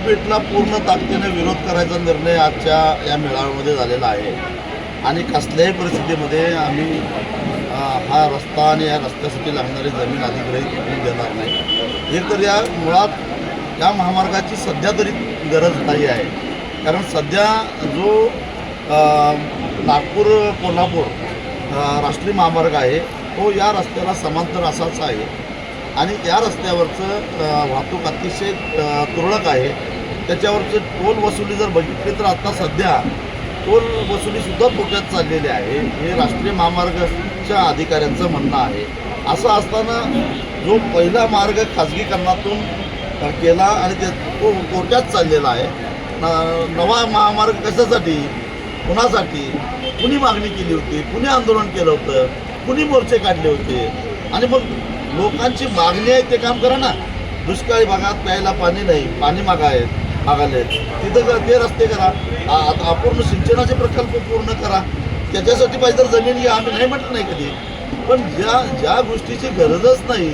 पेठला पूर्ण ताकदीने विरोध करायचा निर्णय आजच्या या मेळाव्यामध्ये झालेला आहे. आणि कसल्याही परिस्थितीमध्ये आम्ही हा रस्ता आणि या रस्त्यासाठी लागणारी जमीन अधिग्रहित होऊन देणार नाही. एक तर या मुळात या महामार्गाची सध्या तरी गरज नाही आहे. कारण सध्या जो नागपूर कोल्हापूर राष्ट्रीय महामार्ग आहे तो या रस्त्याला समांतर असाच आहे. आणि या रस्त्यावरचं वाहतूक अतिशय तुरळक आहे. त्याच्यावरचं टोल वसुली जर बघितली तर आता सध्या टोल वसुलीसुद्धा तोट्यात चाललेली आहे. हे राष्ट्रीय महामार्गाच्या अधिकाऱ्यांचं म्हणणं आहे. असं असताना जो पहिला मार्ग खाजगीकरणातून केला आणि ते तो तोट्यात चाललेला आहे. न- नवा महामार्ग कशासाठी कुणासाठी? कुणी मागणी केली होती? कुणी आंदोलन केलं होतं? कुणी मोर्चे काढले होते? आणि मग लोकांची मागणी आहे ते काम करा ना. दुष्काळी भागात प्यायला पाणी नाही पाणी मागा आहेत मागाले तिथं जर ते रस्ते करा. आता अपूर्ण सिंचनाचे प्रकल्प पूर्ण करा. त्याच्यासाठी पाहिजे तर जमीन घ्या. आम्ही नाही म्हटलं नाही कधी. पण ज्या ज्या गोष्टीची गरजच नाही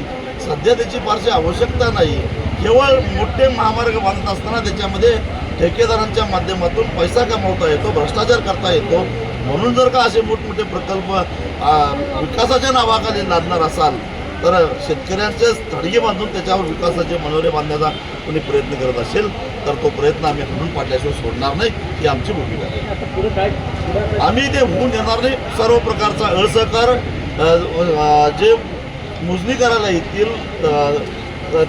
सध्या त्याची फारशी आवश्यकता नाही. केवळ मोठे महामार्ग बांधत असताना त्याच्यामध्ये ठेकेदारांच्या माध्यमातून पैसा कमावता येतो भ्रष्टाचार करता येतो. म्हणून जर का असे मोठमोठे प्रकल्प विकासाच्या नावाखाली लादणार असाल तर शेतकऱ्यांचे थडगे बांधून त्याच्यावर विकासाचे मनोरे बांधण्याचा कोणी प्रयत्न करत असेल तर तो प्रयत्न आम्ही हाणून पाडल्याशिवाय सोडणार नाही ही आमची भूमिका आहे. आम्ही ते होऊन देणार नाही सर्व प्रकारचा असहकार जे मोजणी करायला येतील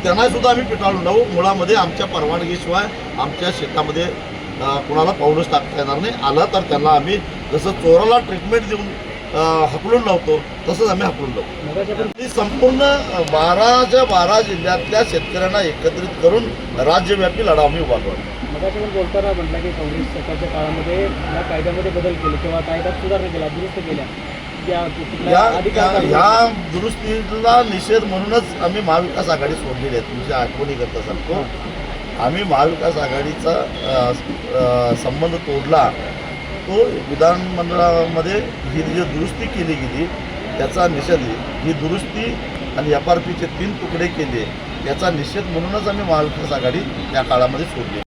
त्यांना सुद्धा आम्ही पिटाळून लावू. मुळामध्ये आमच्या परवानगीशिवाय आमच्या शेतामध्ये कुणाला पाऊलच टाकता येणार नाही. आलं तर त्यांना आम्ही जसं चोराला ट्रीटमेंट देऊन हाकलून लावतो तसंच आम्ही हाकलून लावतो. ही संपूर्ण बाराच्या बारा जिल्ह्यातल्या शेतकऱ्यांना एकत्रित करून राज्यव्यापी लढा आम्ही उभा करू मगाच्या पण बोलताना म्हटलं की काँग्रेस सरकारच्या काळामध्ये या कायद्यामध्ये बदल केले किंवा कायद्यात सुधारणा केल्या दुरुस्त केल्या. या कुठल्या या अधिकार या- या दुरुस्तीला निषेध म्हणूनच आम्ही महाविकास आघाडी सोडलेली आहे. तुमच्या आठवणी करता सांगतो. आम्ही महाविकास आघाडीचा संबंध तोडला. तो विधानमंडळामध्ये ही जी दुरुस्ती केली गेली त्याचा निषेध ही दुरुस्ती आणि एफ आर पीचे तीन तुकडे केले याचा निषेध म्हणूनच आम्ही महाविकास आघाडी या काळामध्ये सोडली.